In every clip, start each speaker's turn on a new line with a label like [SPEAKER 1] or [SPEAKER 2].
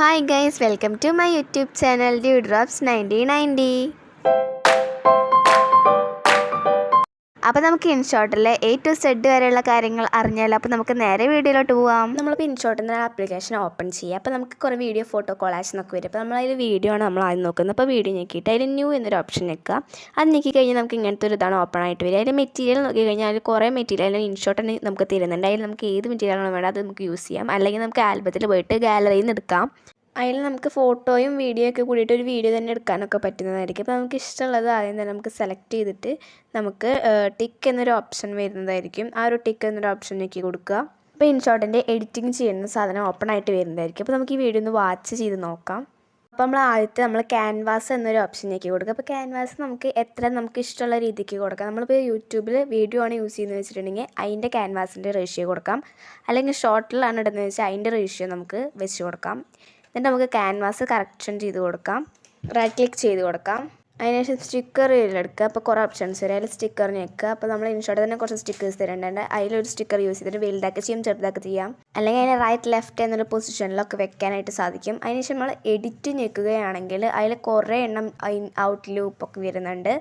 [SPEAKER 1] Hi guys welcome to my YouTube channel dew drops ninety ninety അപ്പോൾ നമുക്ക് ഇൻഷോട്ടിലെ A to Z വരെയുള്ള കാര്യങ്ങൾ അറിഞ്ഞാലോ? അപ്പോൾ നമുക്ക് നേരെ വീഡിയോയിലോട്ട് പോവാം. നമ്മളിപ്പോൾ ഇൻഷോട്ടിൽ നിന്ന് ആപ്ലിക്കേഷൻ ഓപ്പൺ ചെയ്യുക അപ്പോൾ നമുക്ക് കുറേ വീഡിയോ ഫോട്ടോ കൊളാഷ് എന്നൊക്കെ വരും. അപ്പോൾ നമ്മളതിൽ വീഡിയോ ആണ് നമ്മൾ ആദ്യം നോക്കുന്നത്. അപ്പോൾ വീഡിയോ ഞെക്കിയിട്ട് അതിൽ ന്യൂ എന്നൊരു ഓപ്ഷൻ ഞെക്കുക. അത് ഞെക്കി കഴിഞ്ഞാൽ നമുക്ക് ഇങ്ങനത്തെ ഒരു ഇതാണ് ഓപ്പൺ ആയിട്ട് വരിക. അതിൽ മെറ്റീരിയൽ നോക്കി കഴിഞ്ഞാൽ അതിൽ കുറേ മെറ്റീരിയൽ അതിൽ ഇൻഷോട്ട് നമുക്ക് തരുന്നുണ്ട്. അതിൽ നമുക്ക് ഏത് മെറ്റീരിയലാണോ വേണ്ടത് അത് നമുക്ക് യൂസ് ചെയ്യാം. അല്ലെങ്കിൽ നമുക്ക് ആൽബത്തിൽ പോയിട്ട് ഗാലറിയിൽ നിന്ന് എടുക്കാം. അതിൽ നമുക്ക് ഫോട്ടോയും വീഡിയോ ഒക്കെ കൂടിയിട്ട് ഒരു വീഡിയോ തന്നെ എടുക്കാനൊക്കെ പറ്റുന്നതായിരിക്കും. അപ്പോൾ നമുക്ക് ഇഷ്ടമുള്ളത് ആദ്യം തന്നെ നമുക്ക് സെലക്ട് ചെയ്തിട്ട് നമുക്ക് ടിക്ക് എന്നൊരു ഓപ്ഷൻ വരുന്നതായിരിക്കും. ആ ഒരു ടിക്ക് എന്നൊരു ഓപ്ഷൻ ഞെക്കി കൊടുക്കുക. അപ്പോൾ ഇൻഷോട്ടിന്റെ എഡിറ്റിംഗ് ചെയ്യുന്ന സാധനം ഓപ്പൺ ആയിട്ട് വരുന്നതായിരിക്കും. അപ്പോൾ നമുക്ക് ഈ വീഡിയോ ഒന്ന് വാച്ച് ചെയ്ത് നോക്കാം. അപ്പോൾ നമ്മൾ ആദ്യത്തെ നമ്മൾ ക്യാൻവാസ് എന്നൊരു ഓപ്ഷൻ നോക്കി കൊടുക്കുക. അപ്പോൾ ക്യാൻവാസ് നമുക്ക് എത്ര നമുക്ക് ഇഷ്ടമുള്ള രീതിക്ക് കൊടുക്കാം. നമ്മളിപ്പോൾ യൂട്യൂബിൽ വീഡിയോ ആണ് യൂസ് ചെയ്യുന്നത് വെച്ചിട്ടുണ്ടെങ്കിൽ അതിന്റെ ക്യാൻവാസിന്റെ റേഷ്യോ കൊടുക്കാം. അല്ലെങ്കിൽ ഷോർട്ടിലാണ് ഇടുന്നത് വെച്ചാൽ അതിന്റെ റേഷ്യോ നമുക്ക് വെച്ച് കൊടുക്കാം. എന്നിട്ട് നമുക്ക് ക്യാൻവാസ് കറക്ഷൻ ചെയ്ത് കൊടുക്കാം. റൈറ്റ് ക്ലിക്ക് ചെയ്ത് കൊടുക്കാം. അതിനുശേഷം സ്റ്റിക്കർ എടുക്കുക. അപ്പോൾ കുറേ ഓപ്ഷൻസ് വരും. അതിൽ സ്റ്റിക്കർ ഞെക്കുക അപ്പോൾ നമ്മൾ ഇൻഷോട്ട് തന്നെ കുറച്ച് സ്റ്റിക്കേഴ്സ് തരേണ്ടത് അതിലൊരു സ്റ്റിക്കർ യൂസ് ചെയ്തിട്ട് വലുതാക്കി ചെയ്യും ചെറുതാക്കി ചെയ്യാം. അല്ലെങ്കിൽ അതിന് റൈറ്റ് ലെഫ്റ്റ് എന്നൊരു പൊസിഷനിലൊക്കെ വെക്കാനായിട്ട് സാധിക്കും. അതിനുശേഷം നമ്മൾ എഡിറ്റ് ഞെക്കുകയാണെങ്കിൽ അതിൽ കുറേ എണ്ണം ഔട്ട് ലൂപ്പൊക്കെ വരുന്നുണ്ട്.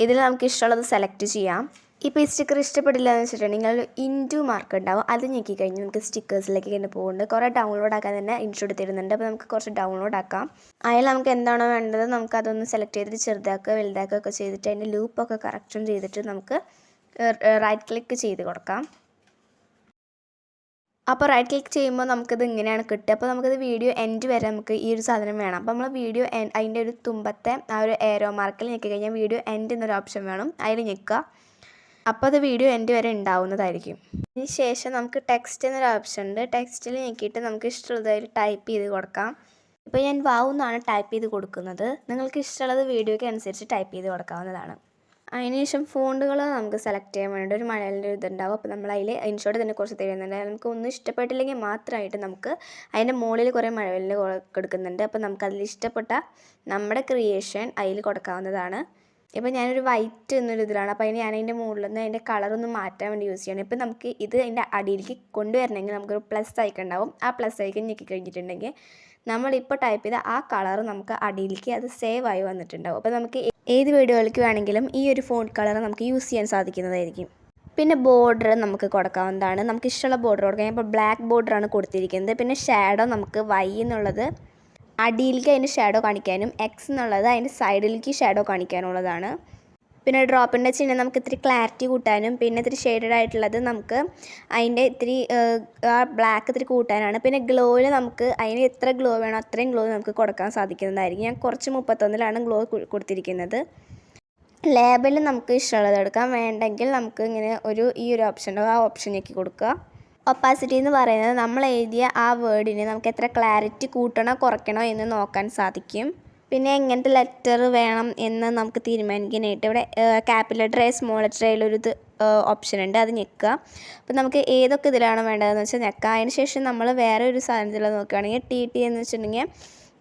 [SPEAKER 1] ഇതിൽ നമുക്ക് ഇഷ്ടമുള്ളത് സെലക്ട് ചെയ്യാം. ഇപ്പോൾ ഈ സ്റ്റിക്കർ ഇഷ്ടപ്പെടില്ല എന്ന് വെച്ചിട്ടുണ്ടെങ്കിൽ ഇന്റു മാർക്ക് ഉണ്ടാവും. അത് ഞെക്കി കഴിഞ്ഞ് നമുക്ക് സ്റ്റിക്കേഴ്സിലേക്ക് തന്നെ പോകുന്നുണ്ട്. കുറേ ഡൗൺലോഡ് ആക്കാൻ തന്നെ ഇൻഷോട്ട് തരുന്നുണ്ട് അപ്പോൾ നമുക്ക് കുറച്ച് ഡൗൺലോഡ് ആക്കാം. അതിൽ നമുക്ക് എന്താണോ വേണ്ടത് നമുക്ക് അതൊന്ന് സെലക്ട് ചെയ്തിട്ട് ചെറുതാക്കുക വലുതാക്കുക ഒക്കെ ചെയ്തിട്ട് അതിന്റെ ലൂപ്പൊക്കെ കറക്ഷൻ ചെയ്തിട്ട് നമുക്ക് റൈറ്റ് ക്ലിക്ക് ചെയ്ത് കൊടുക്കാം. അപ്പോൾ റൈറ്റ് ക്ലിക്ക് ചെയ്യുമ്പോൾ നമുക്കിത് ഇങ്ങനെയാണ് കിട്ടുക. അപ്പോൾ നമുക്കിത് വീഡിയോ എൻഡ് വരെ നമുക്ക് ഈ ഒരു സാധനം വേണം. അപ്പോൾ നമ്മൾ വീഡിയോ അതിന്റെ ഒരു തുമ്പത്തെ ആ ഒരു ഏരോ മാർക്കിൽ ഞെക്കി കഴിഞ്ഞാൽ വീഡിയോ എൻഡ് എന്നൊരു ഓപ്ഷൻ വേണം. അതിൽ ഞെക്കുക. അപ്പോൾ അത് വീഡിയോ എന്റെ വരെ ഉണ്ടാവുന്നതായിരിക്കും അതിന് ശേഷം നമുക്ക് ടെക്സ്റ്റ് എന്നൊരു ഓപ്ഷൻ ഉണ്ട്. ടെക്സ്റ്റിൽ ഞെക്കിയിട്ട് നമുക്ക് ഇഷ്ടമുള്ളതായി ടൈപ്പ് ചെയ്ത് കൊടുക്കാം. ഇപ്പോൾ ഞാൻ വാവ് എന്നാണ് ടൈപ്പ് ചെയ്ത് കൊടുക്കുന്നത്. നിങ്ങൾക്ക് ഇഷ്ടമുള്ളത് വീഡിയോയ്ക്ക് അനുസരിച്ച് ടൈപ്പ് ചെയ്ത് കൊടുക്കാവുന്നതാണ്. അതിനുശേഷം ഫോണ്ടുകൾ നമുക്ക് സെലക്ട് ചെയ്യാൻ വേണ്ടി ഒരു മലയാളം ഇതുണ്ടാവും. അപ്പോൾ നമ്മൾ അതിൽ ഇൻഷോട്ട് തന്നെ കുറച്ച് തരുന്നുണ്ട്. നമുക്ക് ഒന്നും ഇഷ്ടപ്പെട്ടില്ലെങ്കിൽ മാത്രമായിട്ട് നമുക്ക് അതിന്റെ മുകളിൽ കുറേ മഴവെല്ലിൽ കൊടുക്കുന്നുണ്ട്. അപ്പോൾ നമുക്ക് അതിൽ ഇഷ്ടപ്പെട്ട നമ്മുടെ ക്രിയേഷൻ അതിൽ കൊടുക്കാവുന്നതാണ്. ഇപ്പോൾ ഞാനൊരു വൈറ്റ് എന്നൊരു ഇതിലാണ്. അപ്പോൾ അതിന് ഞാൻ അതിന്റെ മുകളിൽ നിന്ന് അതിന്റെ കളറൊന്ന് മാറ്റാൻ വേണ്ടി യൂസ് ചെയ്യണം ഇപ്പം നമുക്ക് ഇത് അതിന്റെ അടിയിലേക്ക് കൊണ്ടുവരണമെങ്കിൽ നമുക്കൊരു പ്ലസ് ഐക്കൺ ഉണ്ടാവും. ആ പ്ലസ് ഐക്കൺ ഞെക്കി കഴിഞ്ഞിട്ടുണ്ടെങ്കിൽ നമ്മളിപ്പോൾ ടൈപ്പ് ചെയ്ത ആ കളർ നമുക്ക് അടിയിലേക്ക് അത് സേവ് ആയി വന്നിട്ടുണ്ടാവും. അപ്പോൾ നമുക്ക് ഏത് വീഡിയോയിലേക്ക് വേണമെങ്കിലും ഈ ഒരു ഫോൺ കളർ നമുക്ക് യൂസ് ചെയ്യാൻ സാധിക്കുന്നതായിരിക്കും. പിന്നെ ബോർഡർ നമുക്ക് കൊടുക്കാവുന്നതാണ്. നമുക്ക് ഇഷ്ടമുള്ള ബോർഡർ കൊടുക്കാം. ഇപ്പോൾ ബ്ലാക്ക് ബോർഡറാണ് കൊടുത്തിരിക്കുന്നത്. പിന്നെ ഷാഡോ നമുക്ക് വൈ എന്നുള്ളത് അടിയിലേക്ക് അതിന്റെ ഷാഡോ കാണിക്കാനും എക്സ് എന്നുള്ളത് അതിന്റെ സൈഡിലേക്ക് ഷാഡോ കാണിക്കാനുള്ളതാണ്. പിന്നെ ഡ്രോപ്പിന്റെ ചിഹ്നം നമുക്ക് ഇത്തിരി ക്ലാരിറ്റി കൂട്ടാനും പിന്നെ ഇത്തിരി ഷെയ്ഡഡ് ആയിട്ടുള്ളത് നമുക്ക് അതിന്റെ ഇത്തിരി ആ ബ്ലാക്ക് ഇത്തിരി കൂട്ടാനാണ്. പിന്നെ ഗ്ലോയിൽ നമുക്ക് അതിന് എത്ര ഗ്ലോ വേണോ അത്രയും ഗ്ലോ നമുക്ക് കൊടുക്കാൻ സാധിക്കുന്നതായിരിക്കും. ഞാൻ കുറച്ച് മുപ്പത്തൊന്നിലാണ് ഗ്ലോ കൊടുത്തിരിക്കുന്നത്. ലേബലിൽ നമുക്ക് ഇഷ്ടമുള്ളത് എടുക്കാം. വേണ്ടെങ്കിൽ നമുക്ക് ഇങ്ങനെ ഒരു ഈ ഒരു ഓപ്ഷൻ ആ ഓപ്ഷൻ ഞെക്കി കൊടുക്കുക. ഒപ്പാസിറ്റി എന്ന് പറയുന്നത് നമ്മൾ എഴുതിയ ആ വേർഡിന് നമുക്ക് എത്ര ക്ലാരിറ്റി കൂട്ടണോ കുറയ്ക്കണോ എന്ന് നോക്കാൻ സാധിക്കും. പിന്നെ എങ്ങനത്തെ ലെറ്റർ വേണം എന്ന് നമുക്ക് തീരുമാനിക്കാനായിട്ട് ഇവിടെ ക്യാപിറ്റൽ ലെറ്റർ സ്മോൾ ലെറ്റർ ഒരു ഇത് ഓപ്ഷൻ ഉണ്ട്. അത് ഞെക്കുക. അപ്പോൾ നമുക്ക് ഏതൊക്കെ ഇതിലാണ് വേണ്ടതെന്ന് വെച്ചാൽ ഞെക്കുക. അതിന് ശേഷം നമ്മൾ വേറെ ഒരു സാധനത്തിൽ നോക്കുകയാണെങ്കിൽ ടി ടി എന്ന് വെച്ചിട്ടുണ്ടെങ്കിൽ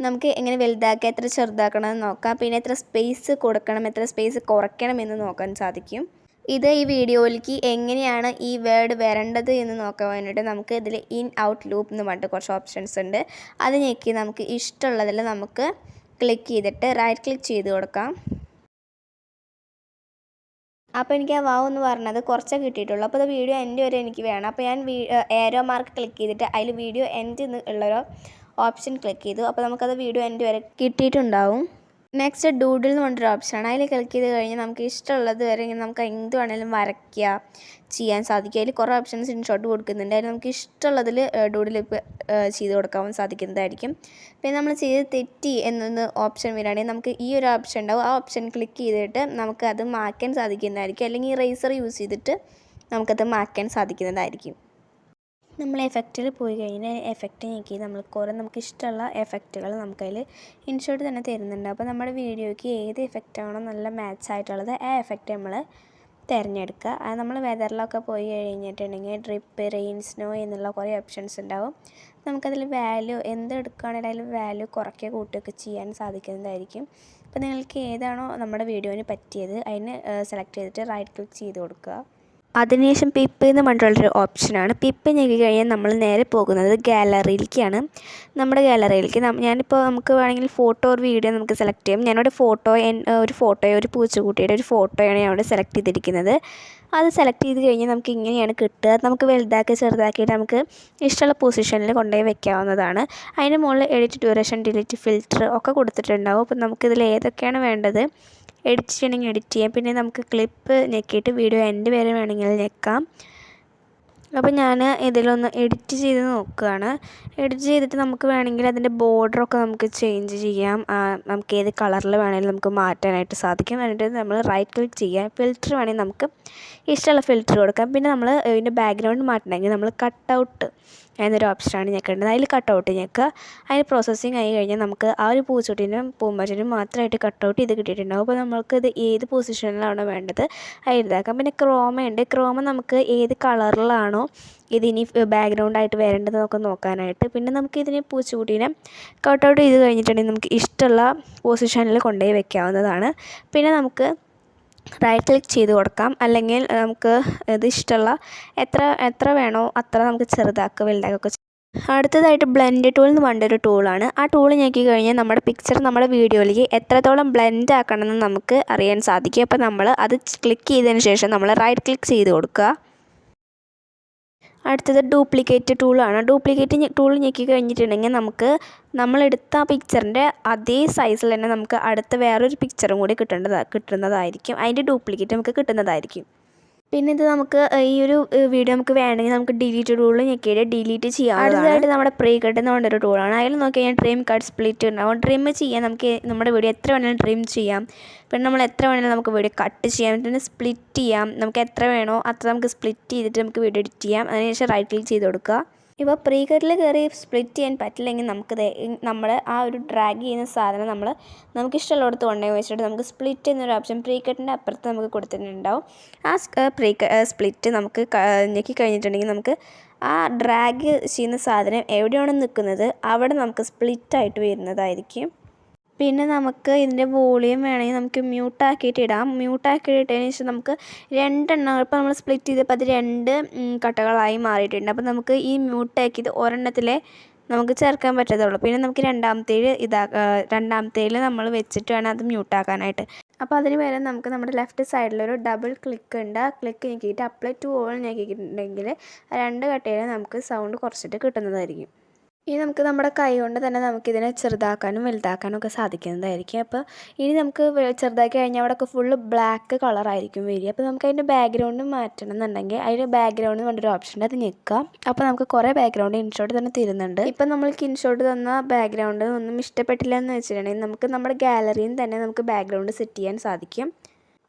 [SPEAKER 1] നമുക്ക് എങ്ങനെ വലുതാക്കുക എത്ര ചെറുതാക്കണം എന്ന് നോക്കാം. പിന്നെ എത്ര സ്പേസ് കൊടുക്കണം എത്ര സ്പേസ് കുറയ്ക്കണം എന്ന് നോക്കാൻ സാധിക്കും. ഇത് ഈ വീഡിയോയിലേക്ക് എങ്ങനെയാണ് ഈ വേർഡ് വരേണ്ടത് എന്ന് നോക്കാൻ വേണ്ടിയിട്ട് നമുക്ക് ഇതിൽ ഇൻ ഔട്ട് ലൂപ്പ് എന്ന് പറഞ്ഞിട്ട് കുറച്ച് ഓപ്ഷൻസ് ഉണ്ട്. അത് ഞെക്കി നമുക്ക് ഇഷ്ടമുള്ളതിൽ നമുക്ക് ക്ലിക്ക് ചെയ്തിട്ട് റൈറ്റ് ക്ലിക്ക് ചെയ്ത് കൊടുക്കാം. അപ്പോൾ എനിക്ക് ആ വാവ് എന്ന് പറഞ്ഞത് കുറച്ചേ കിട്ടിയിട്ടുള്ളൂ. അപ്പോൾ അത് വീഡിയോ എൻഡ് വരെ എനിക്ക് വേണം. അപ്പോൾ ഞാൻ ഏരോ മാർക്ക് ക്ലിക്ക് ചെയ്തിട്ട് അതിൽ വീഡിയോ എൻഡ് ഉള്ളൊരു ഓപ്ഷൻ ക്ലിക്ക് ചെയ്തു. അപ്പോൾ നമുക്കത് വീഡിയോ എൻഡ് വരെ കിട്ടിയിട്ടുണ്ടാവും. നെക്സ്റ്റ് ഡൂഡിൽ എന്ന് പറഞ്ഞൊരു ഓപ്ഷനാണ് അതിൽ ക്ലിക്ക് ചെയ്ത് കഴിഞ്ഞാൽ നമുക്ക് ഇഷ്ടമുള്ളത് വരെ ഇങ്ങനെ നമുക്ക് എന്ത് വേണമെങ്കിലും വരയ്ക്കുക ചെയ്യാൻ സാധിക്കും. അതിൽ കുറേ ഓപ്ഷൻസ് ഇൻഷോട്ട് കൊടുക്കുന്നുണ്ട്. അതിൽ നമുക്ക് ഇഷ്ടമുള്ളതിൽ ഡൂഡിൽ ചെയ്ത് കൊടുക്കാൻ സാധിക്കുന്നതായിരിക്കും. പിന്നെ നമ്മൾ ചെയ്ത് തെറ്റി എന്നൊന്ന് ഓപ്ഷൻ വരികയാണെങ്കിൽ നമുക്ക് ഈ ഒരു ഓപ്ഷൻ ഉണ്ടാവും. ആ ഓപ്ഷൻ ക്ലിക്ക് ചെയ്തിട്ട് നമുക്ക് അത് മാറ്റാൻ സാധിക്കുന്നതായിരിക്കും. അല്ലെങ്കിൽ റേസർ യൂസ് ചെയ്തിട്ട് നമുക്കത് മാറ്റാൻ സാധിക്കുന്നതായിരിക്കും. നമ്മൾ എഫക്റ്റിൽ പോയി കഴിഞ്ഞാൽ എഫക്റ്റ് ഞെക്കി നമ്മൾ കുറേ നമുക്ക് ഇഷ്ടമുള്ള എഫക്റ്റുകൾ നമുക്കതിൽ ഇൻഷോട്ട് തന്നെ തരുന്നുണ്ട്. അപ്പോൾ നമ്മുടെ വീഡിയോയ്ക്ക് ഏത് എഫക്റ്റാണോ നല്ല മാച്ച് ആയിട്ടുള്ളത് ആ എഫക്റ്റ് നമ്മൾ തിരഞ്ഞെടുക്കുക. അത് നമ്മൾ വെതറിലൊക്കെ പോയി കഴിഞ്ഞിട്ടുണ്ടെങ്കിൽ ഡ്രിപ്പ് റെയിൻ സ്നോ എന്നുള്ള കുറേ ഓപ്ഷൻസ് ഉണ്ടാവും. നമുക്കതിൽ വാല്യൂ എന്ത് എടുക്കുകയാണെങ്കിലും അതിൽ വാല്യൂ കുറയ്ക്കുക കൂട്ടുകയൊക്കെ ചെയ്യാൻ സാധിക്കുന്നതായിരിക്കും. അപ്പോൾ നിങ്ങൾക്ക് ഏതാണോ നമ്മുടെ വീഡിയോന് പറ്റിയത് അതിന് സെലക്ട് ചെയ്തിട്ട് റൈറ്റ് ക്ലിക്ക് ചെയ്ത് കൊടുക്കുക. അതിനുശേഷം പിപ്പ് എന്ന് പറഞ്ഞിട്ടുള്ളൊരു ഓപ്ഷനാണ് പിപ്പ് ഞെക്കി കഴിഞ്ഞാൽ നമ്മൾ നേരെ പോകുന്നത് ഗാലറിയിലേക്കാണ് നമ്മുടെ ഗാലറിയിലേക്ക് ഞാനിപ്പോൾ നമുക്ക് വേണമെങ്കിൽ ഫോട്ടോ ഒരു വീഡിയോ നമുക്ക് സെലക്ട് ചെയ്യാം. ഞാനിവിടെ ഫോട്ടോ ഒരു ഫോട്ടോയോ ഒരു പൂച്ചക്കുട്ടിയുടെ ഒരു ഫോട്ടോയാണ് ഞാൻ ഇവിടെ സെലക്ട് ചെയ്തിരിക്കുന്നത്. അത് സെലക്ട് ചെയ്ത് കഴിഞ്ഞാൽ നമുക്ക് ഇങ്ങനെയാണ് കിട്ടുക. നമുക്ക് വലുതാക്കി ചെറുതാക്കിയിട്ട് നമുക്ക് ഇഷ്ടമുള്ള പൊസിഷനിൽ കൊണ്ടുപോയി വെക്കാവുന്നതാണ്. അതിന് മുകളിൽ എഡിറ്റ് ഡ്യൂറേഷൻ ഡിലീറ്റ് ഫിൽറ്റർ ഒക്കെ കൊടുത്തിട്ടുണ്ടാവും. അപ്പോൾ നമുക്കിതിൽ ഏതൊക്കെയാണ് വേണ്ടത്? എഡിറ്റ് ചെയ്യണമെങ്കിൽ എഡിറ്റ് ചെയ്യാം. പിന്നെ നമുക്ക് ക്ലിപ്പ് ഞെക്കിയിട്ട് വീഡിയോ എൻഡ് വരെ വേണമെങ്കിൽ ഞെക്കാം. അപ്പോൾ ഞാൻ ഇതിലൊന്ന് എഡിറ്റ് ചെയ്ത് നോക്കുകയാണ് എഡിറ്റ് ചെയ്തിട്ട് നമുക്ക് വേണമെങ്കിൽ അതിന്റെ ബോർഡറൊക്കെ നമുക്ക് ചേഞ്ച് ചെയ്യാം. നമുക്ക് ഏത് കളറിൽ വേണമെങ്കിലും നമുക്ക് മാറ്റാനായിട്ട് സാധിക്കും. എന്നിട്ട് നമ്മൾ റൈറ്റ് ക്ലിക്ക് ചെയ്യാം. ഫിൽറ്റർ വേണമെങ്കിൽ നമുക്ക് ഇഷ്ടമുള്ള ഫിൽറ്റർ കൊടുക്കാം. പിന്നെ നമ്മൾ ഇതിന്റെ ബാക്ക്ഗ്രൗണ്ട് മാറ്റണമെങ്കിൽ നമ്മൾ കട്ട് ഔട്ട് എന്നൊരു ഓപ്ഷനാണ് ഞെക്കേണ്ടത്. അതിൽ കട്ട് ഔട്ട് ഞെക്കുക. അതിന് പ്രോസസ്സിങ് ആയി കഴിഞ്ഞാൽ നമുക്ക് ആ ഒരു പൂച്ചട്ടിനും പൂമ്പാറ്റിനും മാത്രമായിട്ട് കട്ട് ഔട്ട് ചെയ്ത് കിട്ടിയിട്ടുണ്ടാവും. അപ്പോൾ നമുക്ക് ഇത് ഏത് പൊസിഷനിലാണോ വേണ്ടത് അത് പിന്നെ ക്രോമ ഉണ്ട്. ക്രോമ നമുക്ക് ഏത് കളറിലാണോ ഇതിനി ബാക്ക്ഗ്രൗണ്ടായിട്ട് വരേണ്ടത് നമുക്ക് നോക്കാനായിട്ട്. പിന്നെ നമുക്ക് ഇതിന് പൂച്ചക്കുട്ടീനെ കട്ട് ഔട്ട് ചെയ്ത് കഴിഞ്ഞിട്ടുണ്ടെങ്കിൽ നമുക്ക് ഇഷ്ടമുള്ള പൊസിഷനിൽ കൊണ്ടുപോയി വെക്കാവുന്നതാണ്. പിന്നെ നമുക്ക് റൈറ്റ് ക്ലിക്ക് ചെയ്ത് കൊടുക്കാം. അല്ലെങ്കിൽ നമുക്ക് ഇത് ഇഷ്ടമുള്ള എത്ര എത്ര വേണോ അത്ര നമുക്ക് ചെറുതാക്കുക വലുതാക്കുകയൊക്കെ അടുത്തതായിട്ട് ബ്ലെൻഡ് ടൂൾ എന്ന് പറഞ്ഞൊരു ടൂളാണ് ആ ടൂൾ ഞെക്കി കഴിഞ്ഞാൽ നമ്മുടെ പിക്ചർ നമ്മുടെ വീഡിയോയിലേക്ക് എത്രത്തോളം ബ്ലെൻഡ് ആക്കണമെന്ന് നമുക്ക് അറിയാൻ സാധിക്കും. അപ്പോൾ നമ്മൾ അത് ക്ലിക്ക് ചെയ്തതിന് ശേഷം നമ്മൾ റൈറ്റ് ക്ലിക്ക് ചെയ്ത് കൊടുക്കുക. അടുത്തത് ഡ്യൂപ്ലിക്കേറ്റ് ടൂളാണ് ഡ്യൂപ്ലിക്കേറ്റ് ടൂൾ ഞെക്കി കഴിഞ്ഞിട്ടുണ്ടെങ്കിൽ നമുക്ക് നമ്മളെടുത്ത ആ പിക്ചറിന്റെ അതേ സൈസിൽ തന്നെ നമുക്ക് അടുത്ത വേറൊരു പിക്ചറും കൂടി കിട്ടേണ്ടതാണ് കിട്ടുന്നതായിരിക്കും. അതിന്റെ ഡ്യൂപ്ലിക്കേറ്റ് നമുക്ക് കിട്ടുന്നതായിരിക്കും. പിന്നെ ഇത് നമുക്ക് ഈ ഒരു വീഡിയോ നമുക്ക് വേണമെങ്കിൽ നമുക്ക് ഡിലീറ്റ് ടൂൾ ഞെക്കിയിട്ട് ഡിലീറ്റ് ചെയ്യാം അടുത്തതായിട്ട് നമ്മുടെ പ്രീ കട്ട് എന്ന് പറഞ്ഞൊരു ടൂളാണ് അതിൽ നോക്കി കഴിഞ്ഞാൽ ഡ്രീം കട്ട് സ്പ്ലിറ്റ് ഉണ്ടാവും ഡ്രീം ചെയ്യാൻ നമുക്ക് നമ്മുടെ വീഡിയോ എത്ര വേണമെങ്കിലും ഡ്രീം ചെയ്യാം. പിന്നെ നമ്മൾ എത്ര വേണമെങ്കിലും നമുക്ക് വീഡിയോ കട്ട് ചെയ്യാം. പിന്നെ സ്പ്ലിറ്റ് ചെയ്യാം. നമുക്ക് എത്ര വേണോ അത്ര നമുക്ക് സ്പ്ലിറ്റ് ചെയ്തിട്ട് നമുക്ക് വീഡിയോ എഡിറ്റ് ചെയ്യാം. അതിനുശേഷം റൈറ്റ് ക്ലിക്ക് ചെയ്ത് കൊടുക്കുക. ഇപ്പോൾ പ്രീ കട്ടിൽ കയറി സ്പ്ലിറ്റ് ചെയ്യാൻ പറ്റില്ലെങ്കിൽ നമുക്ക് നമ്മൾ ആ ഒരു ഡ്രാഗ് ചെയ്യുന്ന സാധനം നമ്മൾ നമുക്ക് ഇഷ്ടമുള്ളിടത്ത് കൊണ്ടുപോയി വെച്ചിട്ട് നമുക്ക് സ്പ്ലിറ്റ് എന്നൊരു ഓപ്ഷൻ പ്രീ കട്ടിന്റെ അപ്പുറത്ത് നമുക്ക് കൊടുത്തിട്ടുണ്ടാവും. ആ പ്രീ സ്പ്ലിറ്റ് നമുക്ക് ഞെക്കി കഴിഞ്ഞിട്ടുണ്ടെങ്കിൽ നമുക്ക് ആ ഡ്രാഗ് ചെയ്യുന്ന സാധനം എവിടെയാണ് നിൽക്കുന്നത് അവിടെ നമുക്ക് സ്പ്ലിറ്റായിട്ട് വരുന്നതായിരിക്കും. പിന്നെ നമുക്ക് ഇതിന്റെ വോളിയം വേണമെങ്കിൽ നമുക്ക് മ്യൂട്ടാക്കിയിട്ട് ഇടാം. മ്യൂട്ടാക്കിയിട്ട് ഇട്ടതിന് ശേഷം നമുക്ക് രണ്ടെണ്ണം ഇപ്പോൾ നമ്മൾ സ്പ്ലിറ്റ് ചെയ്തപ്പോൾ അത് രണ്ട് കട്ടകളായി മാറിയിട്ടുണ്ട്. അപ്പോൾ നമുക്ക് ഈ മ്യൂട്ടാക്കിയത് ഒരെണ്ണത്തിലെ നമുക്ക് ചേർക്കാൻ പറ്റത്തുള്ളൂ. പിന്നെ നമുക്ക് രണ്ടാമത്തേൽ ഇതാ രണ്ടാമത്തേൽ നമ്മൾ വെച്ചിട്ട് വേണം അത് മ്യൂട്ടാക്കാനായിട്ട് അപ്പോൾ അതിന് പകരം നമുക്ക് നമ്മുടെ ലെഫ്റ്റ് സൈഡിലൊരു ഡബിൾ ക്ലിക്ക് ഉണ്ട്. ആ ക്ലിക്ക് ഞെക്കിയിട്ട് അപ്ലൈ ടു ഓൾ ഞെക്കിയിട്ടുണ്ടെങ്കിൽ രണ്ട് കട്ടയിൽ നമുക്ക് സൗണ്ട് കുറച്ചിട്ട് കിട്ടുന്നതായിരിക്കും. ഇനി നമുക്ക് നമ്മുടെ കൈ കൊണ്ട് തന്നെ നമുക്കിതിനെ ചെറുതാക്കാനും വലുതാക്കാനും ഒക്കെ സാധിക്കുന്നതായിരിക്കും. അപ്പോൾ ഇനി നമുക്ക് ചെറുതാക്കി കഴിഞ്ഞാൽ അവിടെയൊക്കെ ഫുള്ള് ബ്ലാക്ക് കളറായിരിക്കും വരിക. അപ്പോൾ നമുക്ക് അതിന്റെ ബാക്ക്ഗ്രൗണ്ട് മാറ്റണം എന്നുണ്ടെങ്കിൽ അതിന്റെ ബാക്ക്ഗ്രൗണ്ട് കൊണ്ടൊരു ഓപ്ഷൻ അത് നിൽക്കാം അപ്പോൾ നമുക്ക് കുറേ ബാക്ക്ഗ്രൗണ്ട് ഇൻഷോട്ട് തന്നെ തരുന്നുണ്ട്. ഇപ്പം നമ്മൾക്ക് ഇൻഷോട്ട് തന്ന ബാക്ക്ഗ്രൗണ്ട് ഒന്നും ഇഷ്ടപ്പെട്ടില്ല എന്ന് വെച്ചിട്ടുണ്ടെങ്കിൽ നമുക്ക് നമ്മുടെ ഗാലറിയിൽ തന്നെ നമുക്ക് ബാക്ക്ഗ്രൗണ്ട് സെറ്റ് ചെയ്യാൻ സാധിക്കും.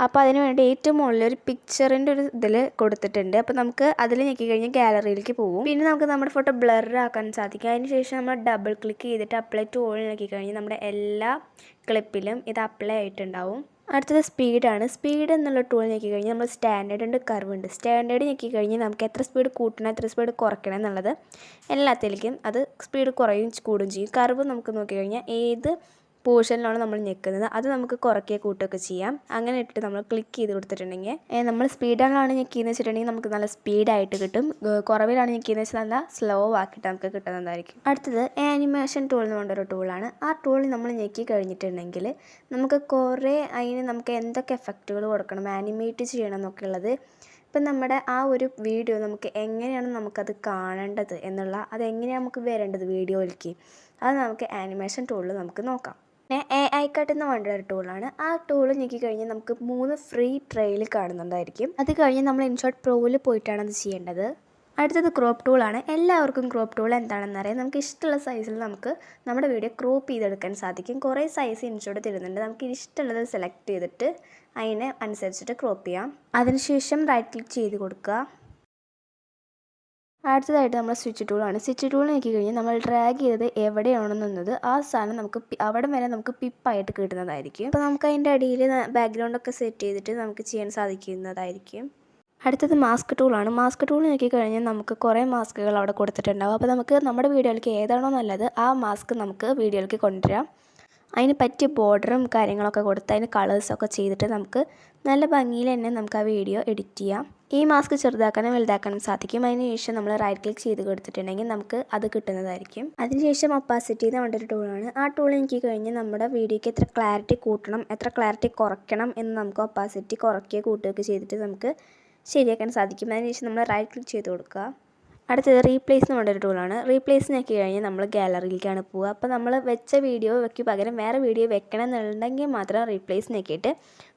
[SPEAKER 1] അപ്പോൾ അതിന് വേണ്ടി ഏറ്റവും മുകളിൽ ഒരു പിക്ചറിന്റെ ഒരു ഇതിൽ കൊടുത്തിട്ടുണ്ട്. അപ്പോൾ നമുക്ക് അതിൽ ഞെക്കി കഴിഞ്ഞാൽ ഗാലറിയിലേക്ക് പോകും പിന്നെ നമുക്ക് നമ്മുടെ ഫോട്ടോ ബ്ലർ ആക്കാൻ സാധിക്കും. അതിന് ശേഷം നമ്മൾ ഡബിൾ ക്ലിക്ക് ചെയ്തിട്ട് അപ്ലൈ ടു ഓൾ ഞെക്കി കഴിഞ്ഞാൽ നമ്മുടെ എല്ലാ ക്ലിപ്പിലും ഇത് അപ്ലൈ ആയിട്ടുണ്ടാവും. അടുത്തത് സ്പീഡാണ് സ്പീഡ് എന്നുള്ള ടൂൾ ഞെക്കി കഴിഞ്ഞാൽ നമ്മൾ സ്റ്റാൻഡേർഡ് ഉണ്ട് കർവ് ഉണ്ട്. സ്റ്റാൻഡേർഡ് ഞെക്കി കഴിഞ്ഞാൽ നമുക്ക് എത്ര സ്പീഡ് കൂട്ടണം എത്ര സ്പീഡ് കുറയ്ക്കണം എന്നുള്ളത് എല്ലാത്തിലേക്കും അത് സ്പീഡ് കുറയും കൂടും ചെയ്യും. കർവ് നമുക്ക് നോക്കി കഴിഞ്ഞാൽ ഏത് പോർഷനിലാണ് നമ്മൾ ഞെക്കുന്നത്. അത് നമുക്ക് കുറയ്ക്കുക കൂട്ടുകയൊക്കെ ചെയ്യാം. അങ്ങനെ ഇട്ടിട്ട് നമ്മൾ ക്ലിക്ക് ചെയ്ത് കൊടുത്തിട്ടുണ്ടെങ്കിൽ നമ്മൾ സ്പീഡിലാണ് ഞെക്കിയെന്ന് വെച്ചിട്ടുണ്ടെങ്കിൽ നമുക്ക് നല്ല സ്പീഡായിട്ട് കിട്ടും. കുറവിലാണ് ഞെക്കിയെന്ന് വെച്ചാൽ നല്ല സ്ലോ ആക്കിയിട്ട് നമുക്ക് കിട്ടുന്നതായിരിക്കും അടുത്തത് ആനിമേഷൻ ടൂൾ എന്ന് പറഞ്ഞൊരു ടൂളാണ് ആ ടൂളിൽ നമ്മൾ ഞെക്കി കഴിഞ്ഞിട്ടുണ്ടെങ്കിൽ നമുക്ക് കുറേ അതിന് നമുക്ക് എന്തൊക്കെ എഫക്റ്റുകൾ കൊടുക്കണം ആനിമേറ്റ് ചെയ്യണം എന്നൊക്കെ ഉള്ളത്. ഇപ്പം നമ്മുടെ ആ ഒരു വീഡിയോ നമുക്ക് എങ്ങനെയാണ് നമുക്കത് കാണേണ്ടത് എന്നുള്ള അതെങ്ങനെയാണ് നമുക്ക് വരേണ്ടത് വീഡിയോയിലേക്ക് അത് നമുക്ക് ആനിമേഷൻ ടൂളിൽ നമുക്ക് നോക്കാം. എ ഐ കട്ട് എന്ന് പറഞ്ഞ ഒരു ടൂളാണ് ആ ടൂൾ ഞെക്കി കഴിഞ്ഞാൽ നമുക്ക് മൂന്ന് ഫ്രീ ട്രെയിൽ കാണുന്നുണ്ടായിരിക്കും. അത് കഴിഞ്ഞ് നമ്മൾ ഇൻഷോട്ട് പ്രോയിൽ പോയിട്ടാണ് അത് ചെയ്യേണ്ടത്. അടുത്തത് ക്രോപ്പ് ടൂളാണ് എല്ലാവർക്കും ക്രോപ്പ് ടൂൾ എന്താണെന്ന് അറിയാം. നമുക്ക് ഇഷ്ടമുള്ള സൈസിൽ നമുക്ക് നമ്മുടെ വീഡിയോ ക്രോപ്പ് ചെയ്തെടുക്കാൻ സാധിക്കും. കുറേ സൈസ് ഇൻഷോട്ട് തരുന്നുണ്ട്. നമുക്ക് ഇഷ്ടമുള്ളത് സെലക്ട് ചെയ്തിട്ട് അതിനെ അനുസരിച്ചിട്ട് ക്രോപ്പ് ചെയ്യാം. അതിനുശേഷം റൈറ്റ് ക്ലിക്ക് ചെയ്ത് കൊടുക്കുക. അടുത്തതായിട്ട് നമ്മൾ സ്വിച്ച് ടൂളാണ് സ്വിച്ച് ടൂൾ നോക്കി കഴിഞ്ഞാൽ നമ്മൾ ഡ്രാഗ് ചെയ്തത് എവിടെയാണെന്നുള്ളത് ആ സാധനം നമുക്ക് അവിടെ വരെ നമുക്ക് പിപ്പായിട്ട് കിട്ടുന്നതായിരിക്കും. അപ്പോൾ നമുക്ക് അതിന്റെ അടിയിൽ ബാക്ക്ഗ്രൗണ്ടൊക്കെ സെറ്റ് ചെയ്തിട്ട് നമുക്ക് ചെയ്യാൻ സാധിക്കുന്നതായിരിക്കും. അടുത്തത് മാസ്ക് ടൂളാണ് മാസ്ക് ടൂൾ നോക്കി കഴിഞ്ഞാൽ നമുക്ക് കുറേ മാസ്കുകൾ അവിടെ കൊടുത്തിട്ടുണ്ടാവും. അപ്പോൾ നമുക്ക് നമ്മുടെ വീഡിയോയിലേക്ക് ഏതാണോ നല്ലത് ആ മാസ്ക് നമുക്ക് വീഡിയോയിലേക്ക് കൊണ്ടുവരാം. അതിന് പറ്റിയ ബോർഡറും കാര്യങ്ങളൊക്കെ കൊടുത്ത് അതിന് കളേഴ്സൊക്കെ ചെയ്തിട്ട് നമുക്ക് നല്ല ഭംഗിയിൽ തന്നെ നമുക്ക് ആ വീഡിയോ എഡിറ്റ് ചെയ്യാം. ഈ മാസ്ക് ചെറുതാക്കാനും വലുതാക്കാനും സാധിക്കും. അതിന് ശേഷം നമ്മൾ റൈറ്റ് ക്ലിക്ക് ചെയ്ത് കൊടുത്തിട്ടുണ്ടെങ്കിൽ നമുക്ക് അത് കിട്ടുന്നതായിരിക്കും. അതിനുശേഷം ഒപ്പാസിറ്റി എന്ന് പറഞ്ഞൊരു ടൂളാണ് ആ ടൂൾ എനിക്ക് കഴിഞ്ഞ് നമ്മുടെ വീഡിയോയ്ക്ക് എത്ര ക്ലാരിറ്റി കൂട്ടണം എത്ര ക്ലാരിറ്റി കുറയ്ക്കണം എന്ന് നമുക്ക് അപ്പാസിറ്റി കുറയ്ക്കുകയോ കൂട്ടുകയൊക്കെ ചെയ്തിട്ട് നമുക്ക് ശരിയാക്കാൻ സാധിക്കും. അതിനുശേഷം നമ്മൾ റൈറ്റ് ക്ലിക്ക് ചെയ്ത് കൊടുക്കുക. അടുത്തത് റീപ്ലേസ് എന്ന് പറഞ്ഞൊരു ടൂളാണ് റീപ്ലേസ് നോക്കി കഴിഞ്ഞാൽ നമ്മൾ ഗാലറിയിലേക്കാണ് പോവുക. അപ്പോൾ നമ്മൾ വെച്ച വീഡിയോ വയ്ക്ക് പകരം വേറെ വീഡിയോ വെക്കണം എന്നുണ്ടെങ്കിൽ മാത്രം റീപ്ലേസ് നോക്കിയിട്ട്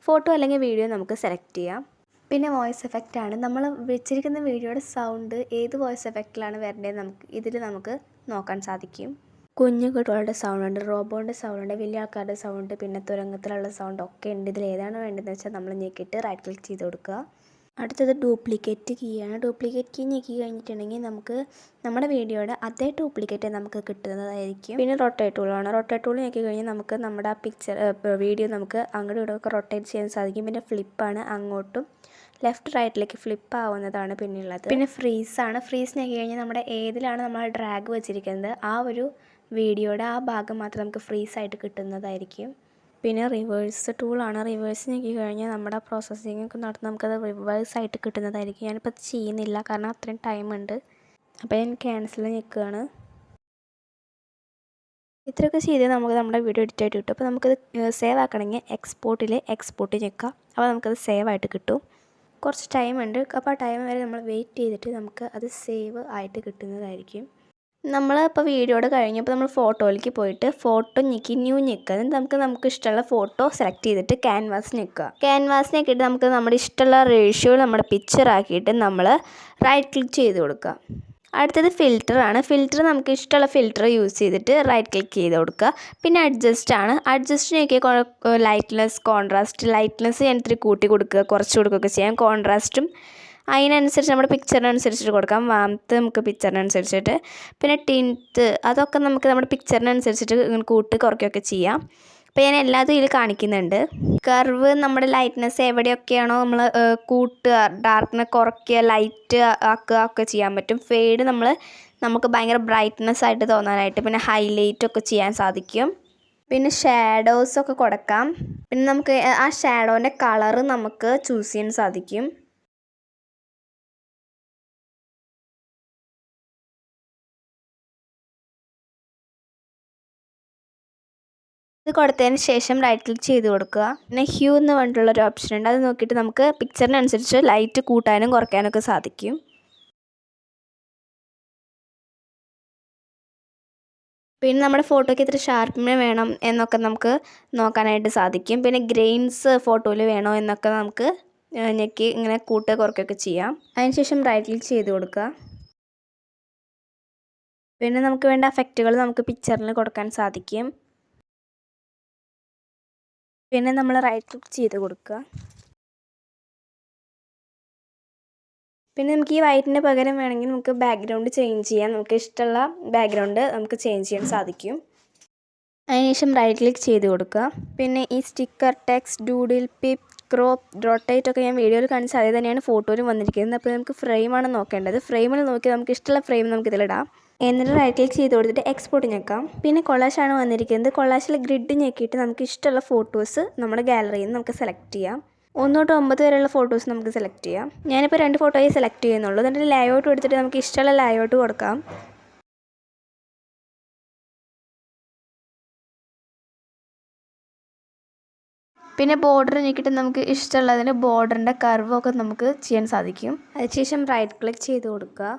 [SPEAKER 1] ഫോട്ടോ അല്ലെങ്കിൽ വീഡിയോ നമുക്ക് സെലക്ട് ചെയ്യാം. പിന്നെ വോയിസ് എഫക്റ്റ് ആണ്. നമ്മൾ വെച്ചിരിക്കുന്ന വീഡിയോയുടെ സൗണ്ട് ഏത് വോയിസ് എഫക്റ്റിലാണ് വരേണ്ടത് നമുക്ക് ഇതിൽ നമുക്ക് നോക്കാൻ സാധിക്കും. കുഞ്ഞു കുട്ടികളുടെ സൗണ്ട് ഉണ്ട് റോബോന്റെ സൗണ്ട് ഉണ്ട് വലിയ ആൾക്കാരുടെ സൗണ്ട് പിന്നെ തുരങ്കത്തിലുള്ള സൗണ്ട് ഒക്കെ ഉണ്ട്. ഇതിൽ ഏതാണ് വേണ്ടതെന്ന് വെച്ചാൽ നമ്മൾ ഞെക്കിയിട്ട് റൈറ്റ് ക്ലിക്ക് ചെയ്ത് കൊടുക്കുക. അടുത്തത് ഡ്യൂപ്ലിക്കേറ്റ് കീയാണ് ഡ്യൂപ്ലിക്കേറ്റ് കീ ഞെക്കി കഴിഞ്ഞിട്ടുണ്ടെങ്കിൽ നമുക്ക് നമ്മുടെ വീഡിയോയുടെ അതേ ഡ്യൂപ്ലിക്കേറ്റ് നമുക്ക് കിട്ടുന്നതായിരിക്കും. പിന്നെ റൊട്ടേറ്റ് ടൂളാണ് റൊട്ടേറ്റ് ടൂൾ ഞെക്കി കഴിഞ്ഞാൽ നമുക്ക് നമ്മുടെ ആ പിക്ചർ വീഡിയോ നമുക്ക് അങ്ങോട്ടും ഇവിടെയൊക്കെ റൊട്ടേറ്റ് ചെയ്യാൻ സാധിക്കും. പിന്നെ ഫ്ലിപ്പാണ് അങ്ങോട്ടും ലെഫ്റ്റ് റൈറ്റിലേക്ക് ഫ്ലിപ്പ് ആവുന്നതാണ് പിന്നെയുള്ളത്. പിന്നെ ഫ്രീസാണ് ഫ്രീസ് ഞെക്കി കഴിഞ്ഞാൽ നമ്മുടെ ഏതിലാണ് നമ്മൾ ഡ്രാഗ് വെച്ചിരിക്കുന്നത് ആ ഒരു വീഡിയോയുടെ ആ ഭാഗം മാത്രം നമുക്ക് ഫ്രീസായിട്ട് കിട്ടുന്നതായിരിക്കും. പിന്നെ റിവേഴ്സ് ടൂളാണ് റിവേഴ്സ് ഞെക്കി കഴിഞ്ഞാൽ നമ്മുടെ പ്രോസസ്സിംഗ് ഒക്കെ നടന്ന് നമുക്കത് റിവേഴ്സ് ആയിട്ട് കിട്ടുന്നതായിരിക്കും. ഞാനിപ്പോൾ അത് ചെയ്യുന്നില്ല. കാരണം അത്രയും ടൈം ഉണ്ട്. അപ്പോൾ ഞാൻ ക്യാൻസൽ ഞെക്കുകയാണ് ഇത്രയൊക്കെ ചെയ്ത് നമുക്ക് നമ്മുടെ വീഡിയോ എഡിറ്റ് ആയിട്ട് കിട്ടും. അപ്പോൾ നമുക്കത് സേവ് ആക്കണമെങ്കിൽ എക്സ്പോർട്ടിൽ എക്സ്പോർട്ട് ഞെക്കാം. അപ്പോൾ നമുക്കത് സേവ് ആയിട്ട് കിട്ടും. കുറച്ച് ടൈം ഉണ്ട്. അപ്പോൾ ആ ടൈം വരെ നമ്മൾ വെയിറ്റ് ചെയ്തിട്ട് നമുക്ക് അത് സേവ് ആയിട്ട് കിട്ടുന്നതായിരിക്കും. നമ്മൾ ഇപ്പോൾ വീഡിയോയുടെ കഴിഞ്ഞപ്പോൾ നമ്മൾ ഫോട്ടോയിലേക്ക് പോയിട്ട് ഫോട്ടോ ഞെക്കി ന്യൂ ഞെക്കുക നമുക്ക് നമുക്ക് ഇഷ്ടമുള്ള ഫോട്ടോ സെലക്ട് ചെയ്തിട്ട് ക്യാൻവാസ് ഞെക്കുക. ക്യാൻവാസ് ഞെക്കിയിട്ട് നമുക്ക് നമ്മുടെ ഇഷ്ടമുള്ള റേഷ്യോ നമ്മുടെ പിക്ചർ ആക്കിയിട്ട് നമ്മൾ റൈറ്റ് ക്ലിക്ക് ചെയ്ത് കൊടുക്കുക. അടുത്തത് ഫിൽറ്ററാണ് ഫിൽറ്റർ നമുക്ക് ഇഷ്ടമുള്ള ഫിൽറ്റർ യൂസ് ചെയ്തിട്ട് റൈറ്റ് ക്ലിക്ക് ചെയ്ത് കൊടുക്കുക. പിന്നെ അഡ്ജസ്റ്റ് ആണ്. അഡ്ജസ്റ്റ് നോക്കിയാൽ ലൈറ്റ്നെസ് കോൺട്രാസ്റ്റ് ലൈറ്റ്നെസ് ഞാൻ ഇത്തിരി കൂട്ടി കൊടുക്കുക. കുറച്ച് കൊടുക്കുകയൊക്കെ ചെയ്യാം. കോൺട്രാസ്റ്റും അതിനനുസരിച്ച് നമ്മുടെ പിക്ചറിനനുസരിച്ചിട്ട് കൊടുക്കാം. വാമത്ത് നമുക്ക് പിക്ചറിനനുസരിച്ചിട്ട് പിന്നെ ടിൻത്ത് അതൊക്കെ നമുക്ക് നമ്മുടെ പിക്ചറിനനുസരിച്ചിട്ട് ഇങ്ങനെ കൂട്ട് കുറയ്ക്കുകയൊക്കെ ചെയ്യാം. അപ്പോൾ ഞാൻ എല്ലാതും ഇതിൽ കാണിക്കുന്നുണ്ട്. കർവ് നമ്മുടെ ലൈറ്റ്നെസ് എവിടെയൊക്കെയാണോ നമ്മൾ കൂട്ടുക ഡാർക്ക്നെസ് കുറയ്ക്കുക ലൈറ്റ് ആക്കുക ഒക്കെ ചെയ്യാൻ പറ്റും. ഫെയ്ഡ് നമ്മൾ നമുക്ക് ഭയങ്കര ബ്രൈറ്റ്നെസ് ആയിട്ട് തോന്നാനായിട്ട് പിന്നെ ഹൈലൈറ്റ് ഒക്കെ ചെയ്യാൻ സാധിക്കും. പിന്നെ ഷാഡോസൊക്കെ കൊടുക്കാം. പിന്നെ നമുക്ക് ആ ഷാഡോന്റെ കളറ് നമുക്ക് ചൂസ് ചെയ്യാൻ സാധിക്കും. ഇത് കൊടുത്തതിന് ശേഷം റൈറ്റ് ക്ലിക്ക് ചെയ്ത് കൊടുക്കുക. പിന്നെ ഹ്യൂ എന്ന് പറഞ്ഞിട്ടുള്ള ഒരു ഓപ്ഷൻ ഉണ്ട്. അത് നോക്കിയിട്ട് നമുക്ക് പിക്ചറിനനുസരിച്ച് ലൈറ്റ് കൂട്ടാനും കുറയ്ക്കാനൊക്കെ സാധിക്കും. പിന്നെ നമ്മുടെ ഫോട്ടോയ്ക്ക് എത്ര ഷാർപ്പിന് വേണം എന്നൊക്കെ നമുക്ക് നോക്കാനായിട്ട് സാധിക്കും. പിന്നെ ഗ്രെയിൻസ് ഫോട്ടോയിൽ വേണോ എന്നൊക്കെ നമുക്ക് ഞെക്കി ഇങ്ങനെ കൂട്ടുക കുറയ്ക്കുകയൊക്കെ ചെയ്യാം. അതിനുശേഷം റൈറ്റ് ക്ലിക്ക് ചെയ്ത് കൊടുക്കുക. പിന്നെ നമുക്ക് വേണ്ട എഫക്റ്റുകൾ നമുക്ക് പിക്ചറിന് കൊടുക്കാൻ സാധിക്കും. പിന്നെ നമ്മൾ റൈറ്റ് ക്ലിക്ക് ചെയ്ത് കൊടുക്കുക. പിന്നെ നമുക്ക് ഈ വൈറ്റിന് പകരം വേണമെങ്കിൽ നമുക്ക് ബാക്ക്ഗ്രൗണ്ട് ചേഞ്ച് ചെയ്യാം. നമുക്ക് ഇഷ്ടമുള്ള ബാക്ക്ഗ്രൗണ്ട് നമുക്ക് ചേഞ്ച് ചെയ്യാൻ സാധിക്കും. അതിനുശേഷം റൈറ്റ് ക്ലിക്ക് ചെയ്ത് കൊടുക്കുക. പിന്നെ ഈ sticker text doodle PIP crop ഡ്രോട്ടൈറ്റ് ഒക്കെ ഞാൻ വീഡിയോയിൽ കാണിച്ച അതേ തന്നെയാണ് ഫോട്ടോയിലും വന്നിരിക്കുന്നത്. അപ്പോൾ നമുക്ക് ഫ്രെയിമാണ് നോക്കേണ്ടത്. ഫ്രെയിമിൽ നോക്കി നമുക്ക് ഇഷ്ടമുള്ള ഫ്രെയിം നമുക്ക് ഇതിലിടാം. എന്നിട്ട് റൈറ്റ് ക്ലിക്ക് ചെയ്ത് കൊടുത്തിട്ട് എക്സ്പോർട്ട് ഞെക്കാം. പിന്നെ കൊളാഷാണ് വന്നിരിക്കുന്നത്. കൊളാഷിൽ ഗ്രിഡ് ഞെക്കിയിട്ട് നമുക്ക് ഇഷ്ടമുള്ള ഫോട്ടോസ് നമ്മുടെ ഗാലറിയിൽ നിന്ന് നമുക്ക് സെലക്ട് ചെയ്യാം. ഒന്ന് തൊട്ട് ഒമ്പത് വരെയുള്ള ഫോട്ടോസ് നമുക്ക് സെലക്ട് ചെയ്യാം. ഞാനിപ്പോൾ രണ്ട് ഫോട്ടോയെ സെലക്ട് ചെയ്യുന്നുള്ളൂ. എന്നിട്ട് ലേഔട്ട് എടുത്തിട്ട് നമുക്ക് ഇഷ്ടമുള്ള ലേഔട്ട് കൊടുക്കാം. പിന്നെ ബോർഡർ ഞെക്കിയിട്ട് നമുക്ക് ഇഷ്ടമുള്ളതിന് ബോർഡറിന്റെ കർവൊക്കെ നമുക്ക് ചെയ്യാൻ സാധിക്കും. അതിനുശേഷം റൈറ്റ് ക്ലിക്ക് ചെയ്ത് കൊടുക്കുക.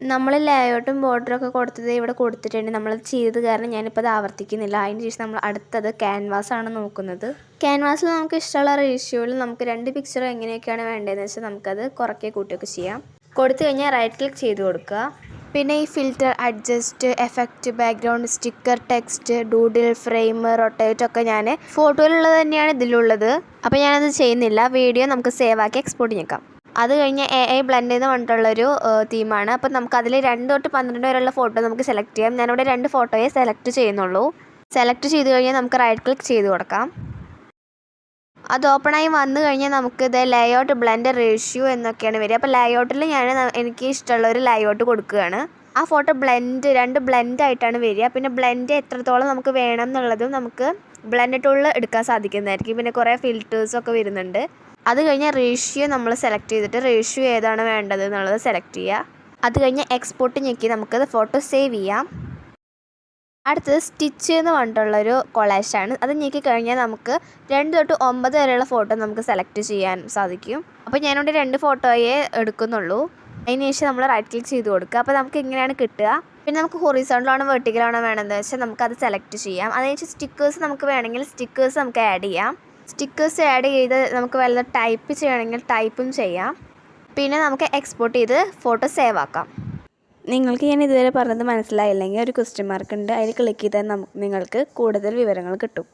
[SPEAKER 1] നമ്മൾ ലേഔട്ടും ഒക്കെ കൊടുത്തത് ഇവിടെ കൊടുത്തിട്ടുണ്ട്. നമ്മൾ ചെയ്തത് കാരണം ഞാനിപ്പോൾ അത് ആവർത്തിക്കുന്നില്ല. അതിന് ശേഷം നമ്മൾ അടുത്തത് ക്യാൻവാസ് ആണ് നോക്കുന്നത്. ക്യാൻവാസിൽ നമുക്ക് ഇഷ്ടമുള്ള റേഷ്യോയിൽ നമുക്ക് രണ്ട് പിക്ചർ എങ്ങനെയൊക്കെയാണ് വേണ്ടതെന്ന് വെച്ചാൽ നമുക്കത് കുറയ്ക്കുക കൂട്ടുകയൊക്കെ ചെയ്യാം. കൊടുത്തു കഴിഞ്ഞാൽ റൈറ്റ് ക്ലിക്ക് ചെയ്ത് കൊടുക്കുക. പിന്നെ ഈ filter adjust effect background sticker text doodle frame rotate ഒക്കെ ഞാൻ ഫോട്ടോയിലുള്ളത് തന്നെയാണ് ഇതിലുള്ളത്. അപ്പോൾ ഞാനത് ചെയ്യുന്നില്ല. വീഡിയോ നമുക്ക് സേവ് ആക്കി എക്സ്പോർട്ട് ചെയ്യേക്കാം. അത് കഴിഞ്ഞ് എ ഐ ബ്ലെൻഡ് എന്ന് പറഞ്ഞിട്ടുള്ളൊരു തീമാണ് അപ്പോൾ നമുക്ക് അതിൽ രണ്ട് തൊട്ട് പന്ത്രണ്ട് വരെയുള്ള ഫോട്ടോ നമുക്ക് സെലക്ട് ചെയ്യാം. ഞാനിവിടെ രണ്ട് ഫോട്ടോയെ സെലക്ട് ചെയ്യുന്നുള്ളൂ. സെലക്ട് ചെയ്ത് കഴിഞ്ഞാൽ നമുക്ക് റൈറ്റ് ക്ലിക്ക് ചെയ്ത് കൊടുക്കാം. അത് ഓപ്പണായി വന്നു കഴിഞ്ഞാൽ നമുക്ക് ഇത് ലേഔട്ട് ബ്ലെൻഡ് റേഷ്യോ എന്നൊക്കെയാണ് വരിക. അപ്പോൾ ലേഔട്ടിൽ ഞാൻ എനിക്ക് ഇഷ്ടമുള്ള ഒരു ലേഔട്ട് കൊടുക്കുകയാണ്. ആ ഫോട്ടോ ബ്ലെൻഡ് രണ്ട് ബ്ലെൻഡ് ആയിട്ടാണ് വരിക. പിന്നെ ബ്ലെൻഡ് എത്രത്തോളം നമുക്ക് വേണം എന്നുള്ളതും നമുക്ക് ബ്ലെൻഡ് ടൂളിൽ എടുക്കാൻ സാധിക്കുന്നതായിരിക്കും. പിന്നെ കുറേ ഫിൽറ്റേഴ്സൊക്കെ വരുന്നുണ്ട്. അത് കഴിഞ്ഞാൽ റേഷ്യോ നമ്മൾ സെലക്ട് ചെയ്തിട്ട് റേഷ്യോ ഏതാണ് വേണ്ടത് എന്നുള്ളത് സെലക്ട് ചെയ്യുക. അത് കഴിഞ്ഞ് എക്സ്പോർട്ട് ഞെക്കി നമുക്കത് ഫോട്ടോ സേവ് ചെയ്യാം. അടുത്തത് സ്റ്റിച്ച് എന്ന് പറഞ്ഞിട്ടുള്ളൊരു കൊളാഷാണ് അത് ഞെക്കി കഴിഞ്ഞാൽ നമുക്ക് രണ്ട് തൊട്ട് ഒമ്പത് വരെയുള്ള ഫോട്ടോ നമുക്ക് സെലക്ട് ചെയ്യാൻ സാധിക്കും. അപ്പോൾ ഞാനിവിടെ രണ്ട് ഫോട്ടോയെ എടുക്കുന്നുള്ളൂ. അതിന് ശേഷം നമ്മൾ റൈറ്റ് ക്ലിക്ക് ചെയ്ത് കൊടുക്കുക. അപ്പോൾ നമുക്ക് ഇങ്ങനെയാണ് കിട്ടുക. പിന്നെ നമുക്ക് ഹൊറിസോണ്ടലാണോ വെർട്ടിക്കലാണോ വേണമെന്ന് വെച്ചാൽ നമുക്കത് സെലക്ട് ചെയ്യാം. അതിന് ശേഷം സ്റ്റിക്കേഴ്സ് നമുക്ക് വേണമെങ്കിൽ സ്റ്റിക്കേഴ്സ് നമുക്ക് ആഡ് ചെയ്യാം. സ്റ്റിക്കേഴ്സ് ആഡ് ചെയ്ത് നമുക്ക് വല്ല ടൈപ്പ് ചെയ്യണമെങ്കിൽ ടൈപ്പും ചെയ്യാം. പിന്നെ നമുക്ക് എക്സ്പോർട്ട് ചെയ്ത് ഫോട്ടോ സേവ് ആക്കാം. നിങ്ങൾക്ക് ഞാൻ ഇതുവരെ പറഞ്ഞത് മനസ്സിലായില്ലെങ്കിൽ ഒരു ക്വസ്റ്റ്യൻ മാർക്ക് ഉണ്ട്. അതിൽ ക്ലിക്ക് ചെയ്താൽ നമുക്ക് നിങ്ങൾക്ക് കൂടുതൽ വിവരങ്ങൾ കിട്ടും.